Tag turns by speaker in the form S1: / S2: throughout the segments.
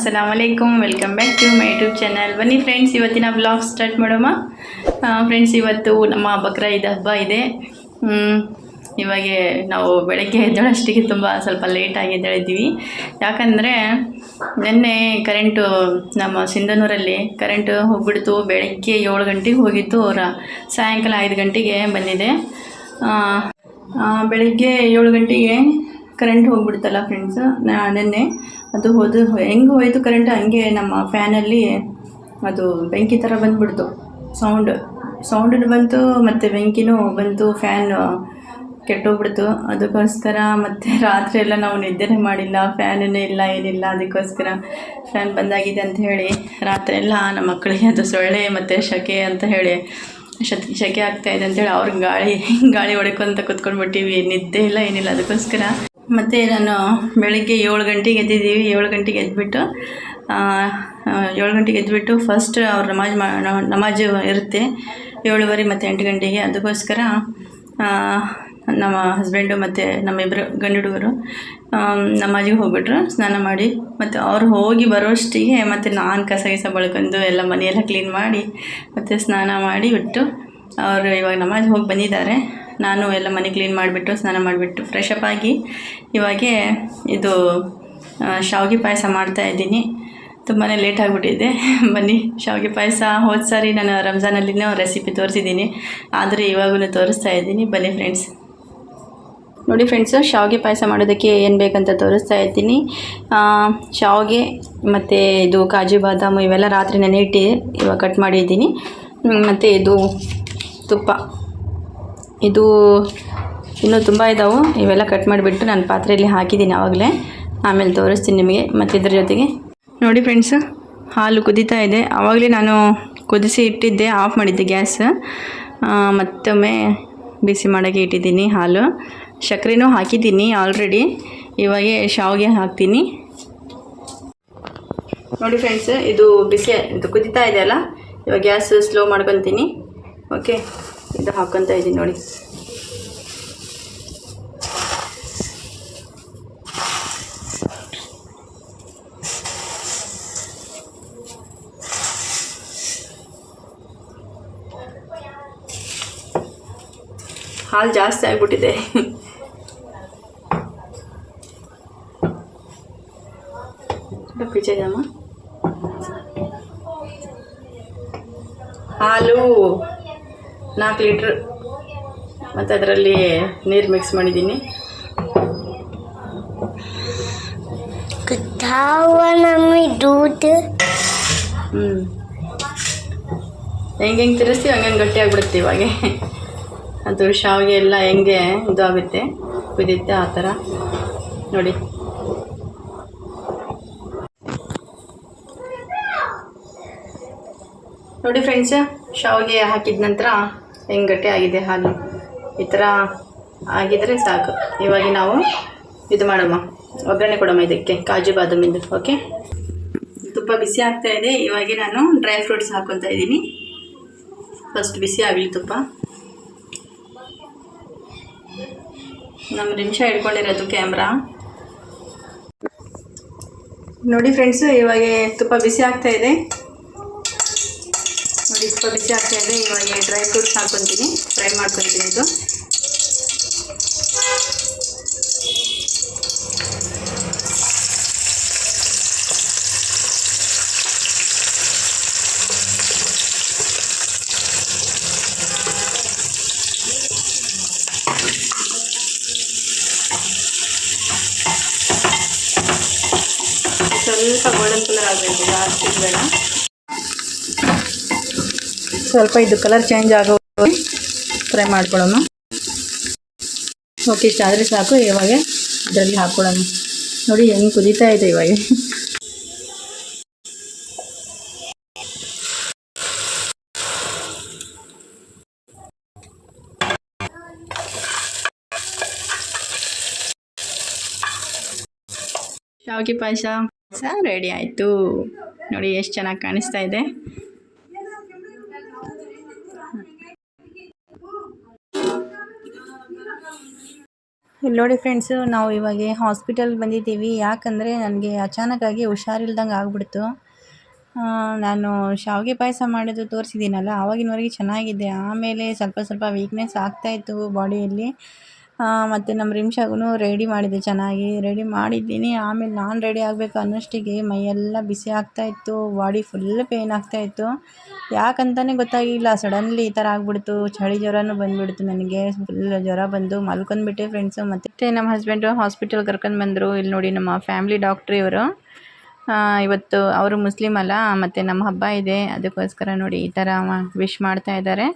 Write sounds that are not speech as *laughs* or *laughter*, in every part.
S1: ಅಸ್ಸಲಾಮ್ ವಲೈಕುಮ್ welcome back to my YouTube channel ಬನ್ನಿ friends ಇವತ್ತಿನ blog start ಮಾಡೋಣ. ಫ್ರೆಂಡ್ಸ್ ಇವತ್ತು ನಮ್ಮ ಬಕ್ರ ಈದ್ ಹಬ್ಬ ಇದೆ. ಇವಾಗ ನಾವು ಬೆಳಗ್ಗೆ ಎದ್ದೇಳೋಷ್ಟಿಗೆ ತುಂಬ ಸ್ವಲ್ಪ ಲೇಟಾಗಿ ಎದ್ದೇಳಿದ್ದೀವಿ ಯಾಕಂದರೆ ನಿನ್ನೆ ಕರೆಂಟು ನಮ್ಮ ಸಿಂಧನೂರಲ್ಲಿ ಕರೆಂಟು ಹೋಗ್ಬಿಡ್ತು. ಬೆಳಗ್ಗೆ ಏಳು ಗಂಟೆಗೆ ಹೋಗಿತ್ತು. ಅವರ ಸಾಯಂಕಾಲ ಐದು ಗಂಟೆಗೆ ಬಂದಿದೆ. ಬೆಳಿಗ್ಗೆ ಏಳು ಗಂಟೆಗೆ ಕರೆಂಟ್ ಹೋಗ್ಬಿಡ್ತಲ್ಲ ಫ್ರೆಂಡ್ಸ್ ನೆನ್ನೆ ಅದು ಹೋದ ಹೆಂಗೆ ಹೋಯಿತು ಕರೆಂಟ್ ಹಂಗೆ ನಮ್ಮ ಫ್ಯಾನಲ್ಲಿ ಅದು ಬೆಂಕಿ ಥರ ಬಂದ್ಬಿಡ್ತು. ಸೌಂಡ್ ಸೌಂಡ್ ಬಂತು ಮತ್ತು ಬೆಂಕಿನೂ ಬಂತು ಫ್ಯಾನ್ ಕೆಟ್ಟೋಗ್ಬಿಡ್ತು. ಅದಕ್ಕೋಸ್ಕರ ಮತ್ತು *laughs* ರಾತ್ರಿ ಎಲ್ಲ ನಾವು ನಿದ್ದೆನೇ ಮಾಡಿಲ್ಲ ಫ್ಯಾನೇ ಇಲ್ಲ, ಏನಿಲ್ಲ, ಅದಕ್ಕೋಸ್ಕರ ಫ್ಯಾನ್ ಬಂದಾಗಿದೆ ಅಂತ ಹೇಳಿ ರಾತ್ರಿ ಎಲ್ಲ ನಮ್ಮ ಮಕ್ಕಳಿಗೆ ಅದು ಸೊಳ್ಳೆ ಮತ್ತು ಶಕೆ ಅಂತ ಹೇಳಿ ಶತ್, ಶಕೆ ಆಗ್ತಾ ಇದೆ ಅಂತೇಳಿ ಅವ್ರಿಗೆ ಗಾಳಿ ಗಾಳಿ ಹೊಡ್ಕೊಂತ ಕುತ್ಕೊಂಡ್ಬಿಟ್ಟಿವಿ. ನಿದ್ದೆ ಇಲ್ಲ, ಏನಿಲ್ಲ. ಅದಕ್ಕೋಸ್ಕರ ಮತ್ತು ನಾನು ಬೆಳಗ್ಗೆ ಏಳು ಗಂಟೆಗೆ ಎದ್ದಿದ್ದೀವಿ. ಏಳು ಗಂಟೆಗೆ ಎದ್ಬಿಟ್ಟು ಏಳು ಗಂಟೆಗೆ ಎದ್ಬಿಟ್ಟು ಫಸ್ಟ್ ಅವ್ರ ನಮಾಜ್ ಮಾ ನಮಾಜು ಇರುತ್ತೆ. ಏಳುವರೆ ಮತ್ತು ಎಂಟು ಗಂಟೆಗೆ. ಅದಕ್ಕೋಸ್ಕರ ನಮ್ಮ ಹಸ್ಬೆಂಡು ಮತ್ತು ನಮ್ಮಿಬ್ಬರು ಗಂಡು ಹುಡುಗರು ನಮಾಜಿಗೆ ಹೋಗ್ಬಿಟ್ರು. ಸ್ನಾನ ಮಾಡಿ, ಮತ್ತು ಅವ್ರು ಹೋಗಿ ಬರೋಷ್ಟಿಗೆ ಮತ್ತು ನಾನು ಕಸ ಗಿಸ ಬಳ್ಕೊಂಡು ಎಲ್ಲ ಮನೆಯೆಲ್ಲ ಕ್ಲೀನ್ ಮಾಡಿ, ಮತ್ತು ಸ್ನಾನ ಮಾಡಿ ಬಿಟ್ಟು, ಅವರು ಇವಾಗ ನಮಾಜ್ ಹೋಗಿ ಬಂದಿದ್ದಾರೆ. ನಾನು ಎಲ್ಲ ಮನೆ ಕ್ಲೀನ್ ಮಾಡಿಬಿಟ್ಟು ಸ್ನಾನ ಮಾಡಿಬಿಟ್ಟು ಫ್ರೆಶ್ ಅಪ್ ಆಗಿ ಇವಾಗೆ ಇದು ಶಾವಿಗೆ ಪಾಯಸ ಮಾಡ್ತಾ ಇದ್ದೀನಿ. ತುಂಬಾ ಲೇಟ್ ಆಗಿಬಿಟ್ಟಿದೆ. *laughs* ಬನ್ನಿ, ಶಾವಿಗೆ ಪಾಯಸ. ಹೋದ ಸಾರಿ ನಾನು ರಂಜಾನಲ್ಲಿನೂ ರೆಸಿಪಿ ತೋರಿಸಿದ್ದೀನಿ. ಆದರೆ ಇವಾಗೂ ತೋರಿಸ್ತಾ ಇದ್ದೀನಿ. ಬನ್ನಿ ಫ್ರೆಂಡ್ಸ್ ನೋಡಿ ಫ್ರೆಂಡ್ಸು ಶಾವಿಗೆ ಪಾಯಸ ಮಾಡೋದಕ್ಕೆ ಏನು ಬೇಕಂತ ತೋರಿಸ್ತಾ ಇದ್ದೀನಿ. ಶಾವಿಗೆ ಮತ್ತು ಇದು ಕಾಜು, ಬಾದಾಮು ಇವೆಲ್ಲ ರಾತ್ರಿ ನೆನೆ ಇಟ್ಟು ಇವಾಗ ಕಟ್ ಮಾಡಿದ್ದೀನಿ. ಮತ್ತು ಇದು ತುಪ್ಪ. ಇದು ಇನ್ನೂ ತುಂಬ ಇದ್ದಾವೆ ಇವೆಲ್ಲ ಕಟ್ ಮಾಡಿಬಿಟ್ಟು ನಾನು ಪಾತ್ರೆಯಲ್ಲಿ ಹಾಕಿದ್ದೀನಿ ಆವಾಗಲೇ. ಆಮೇಲೆ ತೋರಿಸ್ತೀನಿ ನಿಮಗೆ. ಮತ್ತು ಇದ್ರ ಜೊತೆಗೆ ನೋಡಿ ಫ್ರೆಂಡ್ಸು ಹಾಲು ಕುದೀತಾ ಇದೆ. ಆವಾಗಲೇ ನಾನು ಕುದಿಸಿ ಇಟ್ಟಿದ್ದೆ ಆಫ್ ಮಾಡಿದ್ದೆ ಗ್ಯಾಸ್. ಮತ್ತೊಮ್ಮೆ ಬಿಸಿ ಮಾಡೋಕ್ಕೆ ಇಟ್ಟಿದ್ದೀನಿ ಹಾಲು. ಸಕ್ಕರೆನೂ ಹಾಕಿದ್ದೀನಿ ಆಲ್ರೆಡಿ ಇವಾಗ ಶಾವಿಗೆ ಹಾಕ್ತೀನಿ. ನೋಡಿ ಫ್ರೆಂಡ್ಸ್ ಇದು ಬಿಸಿ, ಇದು ಕುದೀತಾ ಇದೆ ಅಲ್ಲ? ಇವಾಗ ಗ್ಯಾಸ್ ಸ್ಲೋ ಮಾಡ್ಕೊತೀನಿ. ಓಕೆ ಇದು ಹಾಕ್ಕೊತಾ ಇದ್ದೀನಿ ನೋಡಿ. ಹಾಲು ಜಾಸ್ತಿ ಆಗಿಬಿಟ್ಟಿದೆ. ಪೀಚೆ ಜಾಮ ಹಾಲು. ನಾಲ್ಕು ಲೀಟ್ರ್. ಮತ್ತು ಅದರಲ್ಲಿ ನೀರು ಮಿಕ್ಸ್ ಮಾಡಿದ್ದೀನಿ. ಹ್ಞೂ ಹೆಂಗೆ ಹೆಂಗೆ ತಿರುಸ್ತೀವಿ ಹಂಗೆ ಗಟ್ಟಿ ಆಗಿಬಿಡುತ್ತೆ ಇವಾಗೆ. ಅದು ಶಾವಿಗೆ ಎಲ್ಲ ಹೆಂಗೆ ಇದು ಆಗುತ್ತೆ ಕುದಿಯುತ್ತೆ ಆ ಥರ. ನೋಡಿ. ನೋಡಿ ಫ್ರೆಂಡ್ಸ್ ಶಾವಿಗೆ ಹಾಕಿದ ನಂತರ ಹೆಂಗೆ ಗಟ್ಟಿ ಆಗಿದೆ ಹಾಲು. ಈ ಥರ ಆಗಿದ್ರೆ ಸಾಕು. ಇವಾಗ ನಾವು ಇದು ಮಾಡಮ್ಮ ಒಗ್ಗರಣೆ ಕೊಡಮ್ಮ ಇದಕ್ಕೆ, ಕಾಜು ಬಾದಾಮಿಂದು, ಓಕೆ? ತುಪ್ಪ ಬಿಸಿ ಆಗ್ತಾ ಇದೆ. ಇವಾಗ ನಾನು ಡ್ರೈ ಫ್ರೂಟ್ಸ್ ಹಾಕ್ಕೊತಾ ಇದ್ದೀನಿ. ಫಸ್ಟ್ ಬಿಸಿ ಆಗಲಿ ತುಪ್ಪ. ನಮ್ಮ ನಿಮಿಷ ಹಿಡ್ಕೊಂಡಿರೋದು ಕ್ಯಾಮ್ರಾ. ನೋಡಿ ಫ್ರೆಂಡ್ಸು, ಇವಾಗ ತುಪ್ಪ ಬಿಸಿ ಆಗ್ತಾ ಇದೆ. ನೋಡಿ ತುಪ್ಪ ಬಿಸಿ ಆಗ್ತಾ ಇದೆ ಇವಾಗ ಡ್ರೈ ಫ್ರೂಟ್ಸ್ ಹಾಕ್ಕೊತೀನಿ ಫ್ರೈ ಮಾಡ್ಕೊತೀನಿ ಇದು ಸ್ವಲ್ಪ ಗೋಲ್ಡನ್ ಕಲರ್ ಆಗಬೇಕು ಜಾಸ್ತಿ ಬೇಡ ಸ್ವಲ್ಪ ಇದು ಕಲರ್ ಚೇಂಜ್ ಆಗೋ ಫ್ರೈ ಮಾಡ್ಕೊಳ್ಳೋಣ. ಓಕೆ ಇಷ್ಟ ಆದರೆ ಸಾಕು, ಇವಾಗ ಇದರಲ್ಲಿ ಹಾಕ್ಕೊಳ್ಳೋಣ. ನೋಡಿ, ಹೆಂಗೆ ಕುದೀತಾ ಇದೆ ಇವಾಗ. ಶಾವಿಗೆ ಪಾಯಸ. ಪಾಯಸ ರೆಡಿ ಆಯಿತು. ನೋಡಿ, ಎಷ್ಟು ಚೆನ್ನಾಗಿ ಕಾಣಿಸ್ತಾ ಇದೆ. ಇಲ್ಲಿ ನೋಡಿ ಫ್ರೆಂಡ್ಸು ನಾವು ಇವಾಗ ಹಾಸ್ಪಿಟಲ್ಗೆ ಬಂದಿದ್ದೀವಿ. ಯಾಕಂದರೆ ನನಗೆ ಅಚಾನಕ್ಕಾಗಿ ಹುಷಾರಿಲ್ದಂಗೆ ಆಗ್ಬಿಡ್ತು. ನಾನು ಶಾವಿಗೆ ಪಾಯಸ ಮಾಡಿದ್ದು ತೋರಿಸಿದ್ದೀನಲ್ಲ, ಆವಾಗಿನವರೆಗೆ ಚೆನ್ನಾಗಿದೆ. ಆಮೇಲೆ ಸ್ವಲ್ಪ ಸ್ವಲ್ಪ ವೀಕ್ನೆಸ್ ಆಗ್ತಾಯಿತ್ತು ಬಾಡಿಯಲ್ಲಿ ಮತ್ತು ನಮ್ಮ ರಿಮ್ಶಾಗೂ ರೆಡಿ ಮಾಡಿದೆ, ಚೆನ್ನಾಗಿ ರೆಡಿ ಮಾಡಿದ್ದೀನಿ. ಆಮೇಲೆ ನಾನು ರೆಡಿ ಆಗಬೇಕು ಅನ್ನೋಷ್ಟಿಗೆ ಮೈಯೆಲ್ಲ ಬಿಸಿ ಆಗ್ತಾಯಿತ್ತು ಬಾಡಿ ಫುಲ್ ಪೇಯ್ನ್ ಆಗ್ತಾಯಿತ್ತು ಯಾಕಂತಲೇ ಗೊತ್ತಾಗಿಲ್ಲ ಸಡನ್ಲಿ ಈ ಥರ ಆಗಿಬಿಡ್ತು, ಚಳಿ ಜ್ವರನೂ ಬಂದುಬಿಡ್ತು ನನಗೆ. ಫುಲ್ ಜ್ವರ ಬಂದು ಮಲ್ಕೊಂಡ್ಬಿಟ್ಟೆ ಫ್ರೆಂಡ್ಸು ಮತ್ತು ನಮ್ಮ ಹಸ್ಬೆಂಡು ಹಾಸ್ಪಿಟಲ್ ಕರ್ಕೊಂಡು ಬಂದರು. ಇಲ್ಲಿ ನೋಡಿ ನಮ್ಮ ಫ್ಯಾಮಿಲಿ ಡಾಕ್ಟ್ರ್ ಇವರು. ಇವತ್ತು ಅವರು ಮುಸ್ಲಿಮ್ ಅಲ್ಲ, ಮತ್ತು ನಮ್ಮ ಹಬ್ಬ ಇದೆ. ಅದಕ್ಕೋಸ್ಕರ ನೋಡಿ ಈ ಥರ ವಿಶ್ ಮಾಡ್ತಾ ಇದ್ದಾರೆ.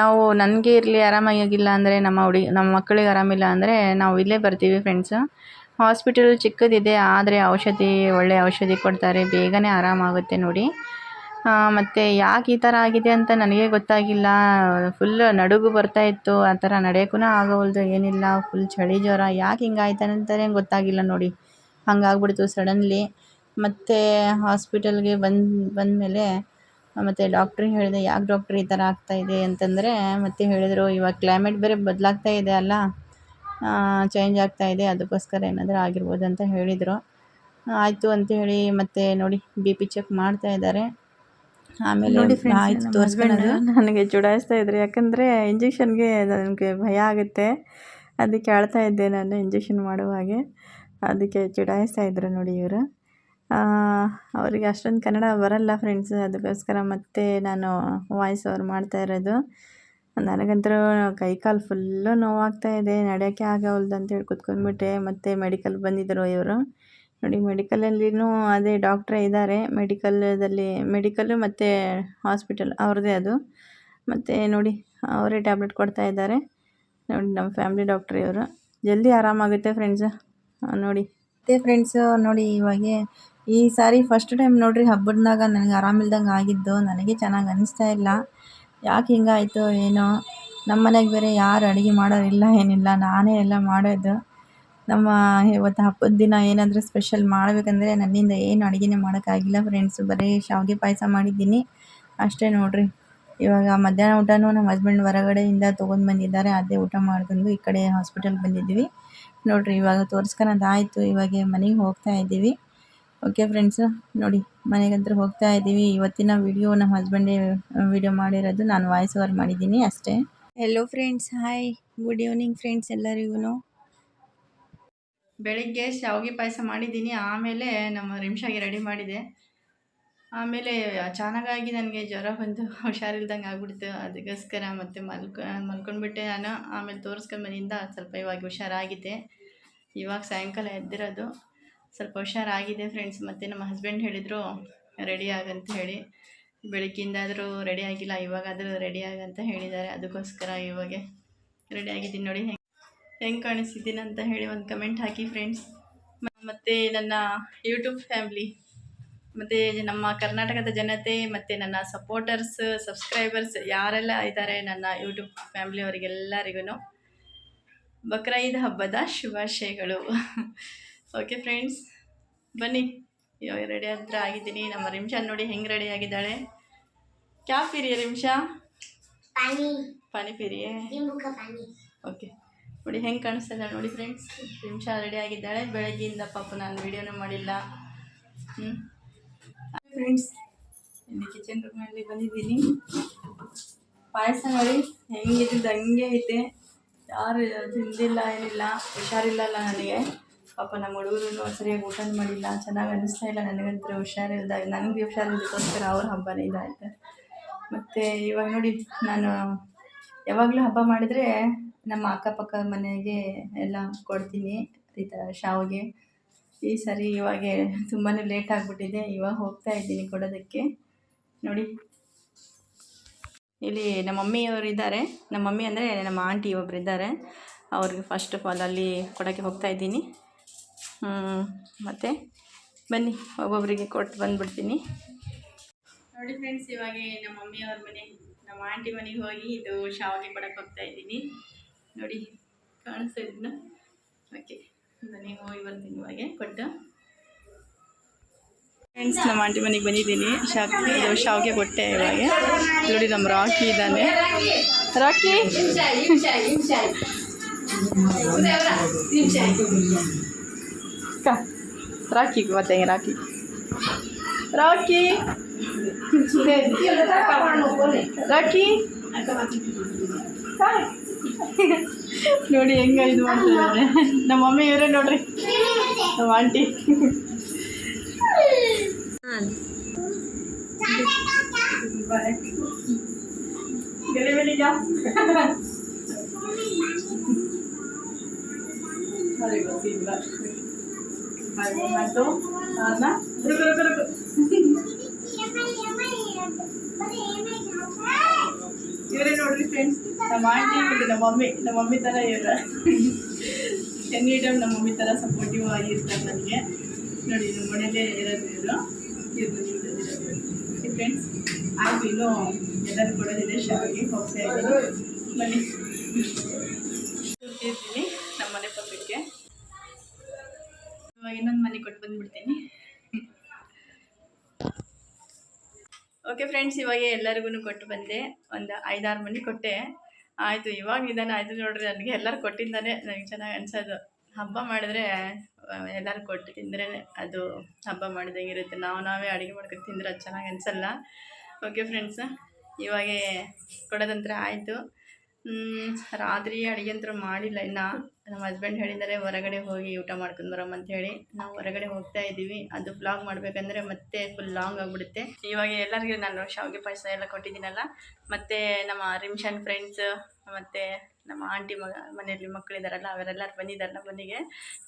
S1: ನಾವು ನನಗೆ ಇರಲಿ, ಆರಾಮಾಗಿಲ್ಲ ಅಂದರೆ ನಮ್ಮ ಹುಡುಗಿ, ನಮ್ಮ ಮಕ್ಕಳಿಗೆ ಆರಾಮಿಲ್ಲ ಅಂದರೆ ನಾವು ಇಲ್ಲೇ ಬರ್ತೀವಿ ಫ್ರೆಂಡ್ಸು ಹಾಸ್ಪಿಟಲ್ ಚಿಕ್ಕದಿದೆ, ಆದರೆ ಔಷಧಿ, ಒಳ್ಳೆ ಔಷಧಿ ಕೊಡ್ತಾರೆ, ಬೇಗನೆ ಆರಾಮಾಗುತ್ತೆ ನೋಡಿ. ಮತ್ತು ಯಾಕೆ ಈ ಥರ ಆಗಿದೆ ಅಂತ ನನಗೆ ಗೊತ್ತಾಗಿಲ್ಲ. ಫುಲ್ ನಡುಗು ಬರ್ತಾ ಇತ್ತು, ಆ ಥರ ನಡೆಯೋಕ್ಕೂ ಆಗೋವಲ್ದು, ಏನಿಲ್ಲ ಫುಲ್ ಚಳಿ ಜ್ವರ, ಯಾಕೆ ಹಿಂಗಾಯ್ತು ಅಂತಲೇ ಗೊತ್ತಾಗಿಲ್ಲ ನೋಡಿ. ಹಂಗಾಗ್ಬಿಡ್ತು ಸಡನ್ಲಿ ಮತ್ತು ಹಾಸ್ಪಿಟಲ್ಗೆ ಬಂದು, ಬಂದಮೇಲೆ ಮತ್ತು ಡಾಕ್ಟ್ರಿಗೆ ಹೇಳಿದೆ ಯಾಕೆ ಡಾಕ್ಟ್ರ್ ಈ ಥರ ಆಗ್ತಾಯಿದೆ ಅಂತಂದರೆ ಮತ್ತೆ ಹೇಳಿದರು ಇವಾಗ ಕ್ಲೈಮೇಟ್ ಬೇರೆ ಬದಲಾಗ್ತಾ ಇದೆ ಅಲ್ಲ ಚೇಂಜ್ ಆಗ್ತಾ ಇದೆ ಅದಕ್ಕೋಸ್ಕರ ಏನಾದರೂ ಆಗಿರ್ಬೋದು ಅಂತ ಹೇಳಿದರು. ಆಯಿತು ಅಂತೇಳಿ ಮತ್ತೆ ನೋಡಿ ಬಿ ಪಿ ಚೆಕ್ ಮಾಡ್ತಾ ಇದ್ದಾರೆ. ಆಮೇಲೆ ಆಯಿತು ತೋರಿಸ್ಕೊಂಡು ನನಗೆ ಚುಡಾಯಿಸ್ತಾ ಇದ್ರು. ಯಾಕಂದರೆ ಇಂಜೆಕ್ಷನ್ಗೆ ನನಗೆ ಭಯ ಆಗುತ್ತೆ. ಅದಕ್ಕೆ ಆಳ್ತಾ ಇದ್ದೆ ನಾನು ಇಂಜೆಕ್ಷನ್ ಮಾಡುವಾಗೆ. ಅದಕ್ಕೆ ಚುಡಾಯಿಸ್ತಾ ಇದ್ದರು ನೋಡಿ ಇವರು. ಅವರಿಗೆ ಅಷ್ಟೊಂದು ಕನ್ನಡ ಬರಲ್ಲ ಫ್ರೆಂಡ್ಸ್ ಅದಕ್ಕೋಸ್ಕರ ಮತ್ತೆ ನಾನು ವಾಯ್ಸ್ ಓವರ್ ಮಾಡ್ತಾ ಇರೋದು. ನನಗಂತೂ ಕೈ ಕಾಲು ಫುಲ್ಲು ನೋವಾಗ್ತಾ ಇದೆ, ನಡೆಯೋಕ್ಕೆ ಅಂತ ಅಂತೇಳಿ ಕುತ್ಕೊಂಡ್ಬಿಟ್ಟೆ. ಮತ್ತು ಮೆಡಿಕಲ್ ಬಂದಿದ್ದರು ಇವರು. ನೋಡಿ ಮೆಡಿಕಲಲ್ಲಿನೂ ಅದೇ ಡಾಕ್ಟ್ರೇ ಇದ್ದಾರೆ. ಮೆಡಿಕಲ್ದಲ್ಲಿ ಮೆಡಿಕಲ್ಲು ಮತ್ತು ಹಾಸ್ಪಿಟಲ್ ಅವ್ರದ್ದೇ ಅದು. ಮತ್ತು ನೋಡಿ, ಅವರೇ ಟ್ಯಾಬ್ಲೆಟ್ ಕೊಡ್ತಾ ಇದ್ದಾರೆ. ನೋಡಿ, ನಮ್ಮ ಫ್ಯಾಮಿಲಿ ಡಾಕ್ಟ್ರ್ ಇವರು. ಜಲ್ದಿ ಆರಾಮಾಗುತ್ತೆ ಫ್ರೆಂಡ್ಸ್ ನೋಡಿ. ಮತ್ತು ಫ್ರೆಂಡ್ಸು ನೋಡಿ, ಇವಾಗೆ ಈ ಸಾರಿ ಫಸ್ಟ್ ಟೈಮ್ ನೋಡ್ರಿ ಹಬ್ಬದಾಗ ನನಗೆ ಆರಾಮಿಲ್ದಂಗೆ ಆಗಿದ್ದು, ನನಗೆ ಚೆನ್ನಾಗಿ ಅನಿಸ್ತಾ ಇಲ್ಲ. ಯಾಕೆ ಹಿಂಗಾಯಿತು, ಏನೋ? ನಮ್ಮ ಮನೆಗೆ ಬೇರೆ ಯಾರು ಅಡುಗೆ ಮಾಡೋರಿಲ್ಲ ಏನಿಲ್ಲ, ನಾನೇ ಎಲ್ಲ ಮಾಡೋದು. ನಮ್ಮ ಇವತ್ತು ಹಬ್ಬದ ದಿನ ಏನಾದರೂ ಸ್ಪೆಷಲ್ ಮಾಡಬೇಕಂದ್ರೆ ನನ್ನಿಂದ ಏನು ಅಡುಗೆನೇ ಮಾಡೋಕ್ಕಾಗಿಲ್ಲ ಫ್ರೆಂಡ್ಸು ಬರೀ ಶಾವಿಗೆ ಪಾಯಸ ಮಾಡಿದ್ದೀನಿ. ಅಷ್ಟೇ ನೋಡಿರಿ. ಇವಾಗ ಮಧ್ಯಾಹ್ನ ಊಟನೂ ನಮ್ಮ ಹಸ್ಬೆಂಡ್ ಹೊರಗಡೆಯಿಂದ ತೊಗೊಂಡು ಬಂದಿದ್ದಾರೆ. ಅದೇ ಊಟ ಮಾಡ್ಕೊಂಡು ಈ ಕಡೆ ಹಾಸ್ಪಿಟಲ್ಗೆ ಬಂದಿದ್ದೀವಿ ನೋಡಿರಿ, ಇವಾಗ ತೋರಿಸ್ಕೊಳೋದಾಯಿತು ಇವಾಗ ಮನೆಗೆ ಹೋಗ್ತಾ ಇದ್ದೀವಿ ಓಕೆ ಫ್ರೆಂಡ್ಸು ನೋಡಿ ಮನೆಗಂತೂ ಹೋಗ್ತಾ ಇದ್ದೀವಿ. ಇವತ್ತಿನ ವಿಡಿಯೋ ನಮ್ಮ ಹಸ್ಬೆಂಡೇ ವಿಡಿಯೋ ಮಾಡಿರೋದು. ನಾನು ವಾಯ್ಸ್ ಓವರ್ ಮಾಡಿದ್ದೀನಿ ಅಷ್ಟೇ. Hello friends hi good evening friends ಎಲ್ಲರಿಗೂ. ಬೆಳಿಗ್ಗೆ ಶಾವಿಗೆ ಪಾಯಸ ಮಾಡಿದ್ದೀನಿ. ಆಮೇಲೆ ನಮ್ಮ ರಿಮ್ಷಾಗೆ ರೆಡಿ ಮಾಡಿದೆ. ಆಮೇಲೆ ಅಚಾನಕ್ಕಾಗಿ ನನಗೆ ಜ್ವರ ಬಂದು ಹುಷಾರಿಲ್ದಂಗೆ ಆಗ್ಬಿಡ್ತು. ಅದಕ್ಕೋಸ್ಕರ ಮತ್ತೆ ಮಲ್ಕೊ, ಮಲ್ಕೊಂಡ್ಬಿಟ್ಟೆ ನಾನು. ಆಮೇಲೆ ತೋರಿಸ್ಕೊಂಡ್ಬಂದಿಂದ ಸ್ವಲ್ಪ ಇವಾಗ ಹುಷಾರಾಗಿದೆ ಇವಾಗ ಸಾಯಂಕಾಲ ಎದ್ದಿರೋದು. ಸ್ವಲ್ಪ ಹುಷಾರಾಗಿದೆ ಫ್ರೆಂಡ್ಸ್ ಮತ್ತು ನಮ್ಮ ಹಸ್ಬೆಂಡ್ ಹೇಳಿದರು ರೆಡಿ ಆಗಂತ ಹೇಳಿ. ಬೆಳಗ್ಗಿಂದಾದರೂ ರೆಡಿ ಆಗಿಲ್ಲ, ಇವಾಗಾದರೂ ರೆಡಿ ಆಗಂತ ಹೇಳಿದ್ದಾರೆ. ಅದಕ್ಕೋಸ್ಕರ ಇವಾಗ ರೆಡಿ ಆಗಿದ್ದೀನಿ ನೋಡಿ. ಹೆಂಗೆ ಹೆಂಗೆ ಕಾಣಿಸಿದ್ದೀನಿ ಅಂತ ಹೇಳಿ ಒಂದು ಕಮೆಂಟ್ ಹಾಕಿ ಫ್ರೆಂಡ್ಸ್ ಮತ್ತು ನನ್ನ ಯೂಟ್ಯೂಬ್ ಫ್ಯಾಮ್ಲಿ ಮತ್ತು ನಮ್ಮ ಕರ್ನಾಟಕದ ಜನತೆ, ಮತ್ತು ನನ್ನ ಸಪೋರ್ಟರ್ಸ್ ಸಬ್ಸ್ಕ್ರೈಬರ್ಸ್ ಯಾರೆಲ್ಲ ಇದ್ದಾರೆ ನನ್ನ ಯೂಟ್ಯೂಬ್ ಫ್ಯಾಮ್ಲಿಯವರಿಗೆಲ್ಲರಿಗೂ ಬಕ್ರೀದ್ ಹಬ್ಬದ ಶುಭಾಶಯಗಳು. ಓಕೆ ಫ್ರೆಂಡ್ಸ್ ಬನ್ನಿ. ಇವಾಗ ರೆಡಿ ಹತ್ರ ಆಗಿದ್ದೀನಿ. ನಮ್ಮ ರಿಮ್ಷಾ ನೋಡಿ ಹೆಂಗೆ ರೆಡಿ ಆಗಿದ್ದಾಳೆ. ಕ್ಯಾ ಪಿರಿಯ
S2: ರಿಮ್ಷಾ? ಪಾನಿಪುರಿಯೇ
S1: ಓಕೆ ನೋಡಿ ಹೆಂಗೆ ಕಾಣಿಸ್ತಾ ಇದ್ದಾಳೆ ನೋಡಿ ಫ್ರೆಂಡ್ಸ್ ರಿಮ್ಷಾ ರೆಡಿ ಆಗಿದ್ದಾಳೆ. ಬೆಳಗ್ಗೆಯಿಂದ ಪಾಪ ನಾನು ವೀಡಿಯೋನೂ ಮಾಡಿಲ್ಲ. ಹ್ಞೂ ಫ್ರೆಂಡ್ಸ್ ಕಿಚನ್ ರೂಮಲ್ಲಿ ಬಂದಿದ್ದೀನಿ. ಪಾಯಸ ನೋಡಿ ಹೆಂಗಿದ್ದು ಹಂಗೆ ಐತೆ. ಯಾರು ತಿಂದಿಲ್ಲ ಏನಿಲ್ಲ ಹುಷಾರಿಲ್ಲಲ್ಲ ನನಗೆ. ಪಾಪ ನಮ್ಮ ಹುಡುಗರು ಸರಿಯಾಗಿ ಊಟ ಮಾಡಿಲ್ಲ, ಚೆನ್ನಾಗಿ ಅನ್ನಿಸ್ತಾ ಇಲ್ಲ. ನನಗಂತೂ ಹುಷಾರಿಲ್ಲ ನನಗೆ ಹುಷಾರಿಲ್ಲದಕ್ಕೋಸ್ಕರ ಅವ್ರ ಹಬ್ಬನೇ ಇದಾಯ್ತು ಮತ್ತು ಇವಾಗ ನೋಡಿ, ನಾನು ಯಾವಾಗಲೂ ಹಬ್ಬ ಮಾಡಿದರೆ ನಮ್ಮ ಅಕ್ಕಪಕ್ಕ ಮನೆಗೆ ಎಲ್ಲ ಕೊಡ್ತೀನಿ ಈ ಥರ ಶಾವಿಗೆ. ಈ ಸರಿ ಇವಾಗ ತುಂಬಾ ಲೇಟ್ ಆಗಿಬಿಟ್ಟಿದೆ, ಇವಾಗ ಹೋಗ್ತಾ ಇದ್ದೀನಿ ಕೊಡೋದಕ್ಕೆ. ನೋಡಿ. ಇಲ್ಲಿ ನಮ್ಮ ಮಮ್ಮಿಯವರು ಇದ್ದಾರೆ. ನಮ್ಮ ಮಮ್ಮಿ ಅಂದರೆ ನಮ್ಮ ಆಂಟಿ ಒಬ್ಬರು ಇದ್ದಾರೆ. ಅವ್ರಿಗೆ ಫಸ್ಟ್ ಆಫ್ ಆಲ್ ಅಲ್ಲಿ ಕೊಡೋಕ್ಕೆ ಹೋಗ್ತಾ ಇದ್ದೀನಿ. ಮತ್ತು? ಬನ್ನಿ ಒಬ್ಬೊಬ್ಬರಿಗೆ ಕೊಟ್ಟು ಬಂದುಬಿಡ್ತೀನಿ. ನೋಡಿ ಫ್ರೆಂಡ್ಸ್ ಇವಾಗ ನಮ್ಮ ಮಮ್ಮಿಯವ್ರ ಮನೆ ನಮ್ಮ ಆಂಟಿ ಮನೆಗೆ ಹೋಗಿ ಇದು ಶಾವಿಗೆ ಕೊಡಕ್ಕೆ ಹೋಗ್ತಾ ಇದ್ದೀನಿ. ನೋಡಿ ಕಾಣಿಸ್ತಾ ಓಕೆ ಮನೆಗೆ ಹೋಗಿ ಬರ್ತೀನಿ ಇವಾಗ ಕೊಟ್ಟು. ಫ್ರೆಂಡ್ಸ್ ನಮ್ಮ ಆಂಟಿ ಮನೆಗೆ ಬಂದಿದ್ದೀನಿ. ಶಾವಿಗೆ ಇದು ಶಾವಿಗೆ ಕೊಟ್ಟೆ ಇವಾಗ. ನೋಡಿ ನಮ್ಮ ರಾಕಿ ಇದ್ದಾನೆ. ರಾಕಿ ರಾಖಿ ಮತ್ತೆ ರಾಖಿ ರಾಖಿ ರಾಖಿ ನೋಡಿ ಹೆಂಗ ಇದು ಮಾಡ್ತಿದ್ದಾರೆ ನಮ್ಮ ಮಮ್ಮಿ ಇವರೇ ನೋಡ್ರಿ. ನಮ್ಮ ಆಂಟಿ. ಗಲಿ ಬೆಳಿಗ ಸರಿ ಗೊತ್ತಿಲ್ಲ ಹಾಗೆ ಮತ್ತು ಅನ್ನ ರುಕು ರುಕು ರುಕು ಇವರೇ ನೋಡ್ರಿ ಫ್ರೆಂಡ್ಸ್ ನಮ್ಮ ಆಂಟಿ ಮತ್ತು ನಮ್ಮ ಮಮ್ಮಿ ನಮ್ಮ ಮಮ್ಮಿ ಥರ ಇವ್ರ ಎನಿ ಟೈಮ್ ನಮ್ಮ ಮಮ್ಮಿ ಥರ ಸಪೋರ್ಟಿವ್ ಆಗಿರ್ತಾರೆ ನನಗೆ ನೋಡಿ ನಮ್ಮ ಮನೆಯಲ್ಲೇ ಇರೋದು ಇವರು ಇರ್ಬೋದು ಫ್ರೆಂಡ್ಸ್ ಆಯ್ತು ಇನ್ನೂ ಎಲ್ಲರೂ ಕೊಡೋದಿದೆ ಶಾವಿಗೆ ಹೋಗ್ತಾ ಇದ್ದೀನಿ ಬನ್ನಿ ಇರ್ತೀನಿ ಇವಾಗ ಇನ್ನೊಂದು ಮನೆ ಕೊಟ್ಟು ಬಂದ್ಬಿಡ್ತೀನಿ. ಓಕೆ ಫ್ರೆಂಡ್ಸ್ ಇವಾಗ ಎಲ್ಲರಿಗೂ ಕೊಟ್ಟು ಬಂದೆ. ಒಂದು ಐದಾರು ಮನೆ ಕೊಟ್ಟೆ. ಆಯಿತು, ಇವಾಗ ನಿಧಾನ ಆಯಿತು ನೋಡ್ರಿ, ನನಗೆ ಎಲ್ಲರೂ ಕೊಟ್ಟಿದ್ದಾನೆ ನನಗೆ ಚೆನ್ನಾಗಿ ಅನ್ಸೋದು. ಹಬ್ಬ ಮಾಡಿದ್ರೆ ಎಲ್ಲರೂ ಕೊಟ್ಟು ತಿಂದರೆ ಅದು ಹಬ್ಬ ಮಾಡಿದಂಗೆ ಇರುತ್ತೆ ನಾವು ನಾವೇ ಅಡುಗೆ ಮಾಡ್ಕೊಂಡು ತಿಂದರೆ ಅದು ಚೆನ್ನಾಗಿ ಅನಿಸಲ್ಲ. ಓಕೆ ಫ್ರೆಂಡ್ಸ್ ಇವಾಗೆ ಕೊಡೋದಂತ್ರ ಆಯಿತು. ರಾತ್ರಿ ಅಡುಗೆ ಅಂತೂ ಮಾಡಿಲ್ಲ. ಇನ್ನು ನಮ್ಮ ಹಸ್ಬೆಂಡ್ ಹೇಳಿದ್ದಾರೆ, ಹೊರಗಡೆ ಹೋಗಿ ಊಟ ಮಾಡ್ಕೊಂಡು ಬರಮ್ಮ ಅಂತ ಹೇಳಿ. ನಾವು ಹೊರಗಡೆ ಹೋಗ್ತಾ ಇದ್ದೀವಿ. ಅದು ಬ್ಲಾಗ್ ಮಾಡಬೇಕಂದ್ರೆ ಮತ್ತೆ ಫುಲ್ ಲಾಂಗ್ ಆಗಿಬಿಡುತ್ತೆ. ಇವಾಗ ಎಲ್ಲರಿಗೂ ನಾನು ಶಾವಿಗೆ ಪಾಯಸ ಎಲ್ಲ ಕೊಟ್ಟಿದ್ದೀನಲ್ಲ, ಮತ್ತು ನಮ್ಮ ರಿಮ್ಶನ್ ಫ್ರೆಂಡ್ಸ್ ಮತ್ತು ನಮ್ಮ ಆಂಟಿ ಮಗ, ಮನೆಯಲ್ಲಿ ಮಕ್ಕಳಿದ್ದಾರಲ್ಲ ಅವರೆಲ್ಲರೂ ಬಂದಿದ್ದಾರಲ್ಲ ಮನೆಗೆ.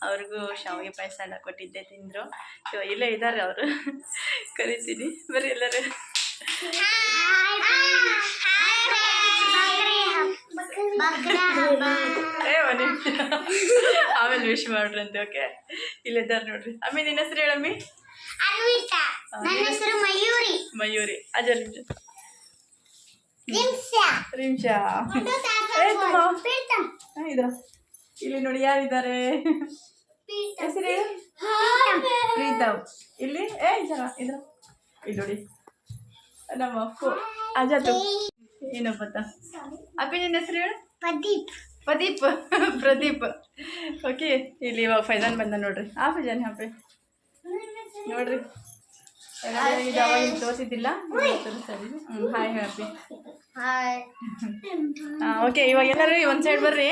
S1: ಅವ್ರಿಗೂ ಶಾವಿಗೆ ಪಾಯಸ ಎಲ್ಲ ಕೊಟ್ಟಿದ್ದೆ ತಿಂದರು. ಇವಾಗ ಇಲ್ಲೇ ಇದ್ದಾರೆ ಅವರು. ಕರಿತೀನಿ. ಬರೀ ಎಲ್ಲರೂ. ಆಮೇಲೆ ವಿಶ್ ಮಾಡ್ರಂತೆ ಓಕೆ ಇಲ್ಲಿದ್ದಾರೆ ನೋಡ್ರಿ. ಅಮ್ಮಿ ನಿನ್ನ ಹೆಸರು ಹೇಳಮ್ಮಿ
S2: ನನ್ನ ಹೆಸರು ಮಯೂರಿ.
S1: ಮಯೂರಿ. ಅಜರ್. ಹಾ, ಇದ್ರ. ಇಲ್ಲಿ ನೋಡಿ ಯಾರಿದ್ದಾರೆ? ಹೆಸರು ಪ್ರೀತಮ್. ಇಲ್ಲಿ? ಏ ಜನ ಇದ್ರ. ಇಲ್ಲಿ ನೋಡಿ. ನಮ್ಮ ಅಪ್ಪು. ಅಜತು ಏನಪ್ಪ ಅಪ್ಪಿ ನಿನ್ನ ಹೆಸರು ಹೇಳು?
S2: ಪ್ರದೀಪ್.
S1: ಪ್ರದೀಪ್. *laughs* ಪ್ರದೀಪ್. ಓಕೆ ಇಲ್ಲಿ ಇವಾಗ ಫೈಜಾನ್ ಬಂದ ನೋಡ್ರಿ. ಆ ಫೈಜಾನ್ ಹಾಪಿ ನೋಡ್ರಿ. ತೋರಿಸಿದ್ದಿಲ್ಲ? ಸರಿ ಹ್ಞೂ ಹಾಯ್ ಹ್ಯಾಪಿ
S2: ಹಾಯ್
S1: ಓಕೆ ಇವಾಗ ಎಲ್ಲರೂ ಒಂದು ಸೈಡ್ ಬರ್ರಿ.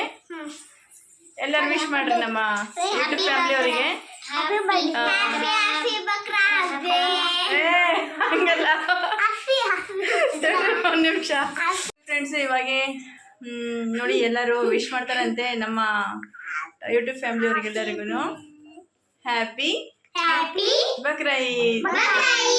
S1: ಎಲ್ಲರೂ ವಿಶ್ ಮಾಡ್ರಿ ನಮ್ಮ ಯೂಟ್ಯೂಬ್ ಫ್ಯಾಮಿಲಿ ಅವರಿಗೆ. ಹಂಗಲ್ಲ. ಒಂದು ನಿಮಿಷ. ಫ್ರೆಂಡ್ಸ್ ಇವಾಗ ನೋಡಿ ಎಲ್ಲರೂ ವಿಶ್ ಮಾಡ್ತಾರಂತೆ ನಮ್ಮ ಯೂಟ್ಯೂಬ್ ಫ್ಯಾಮಿಲಿ ಅವ್ರಿಗೆಲ್ಲರಿಗೂ ಹ್ಯಾಪಿ
S2: ಹ್ಯಾಪಿ ಬಕ್ರಾ. ಬಾಯ್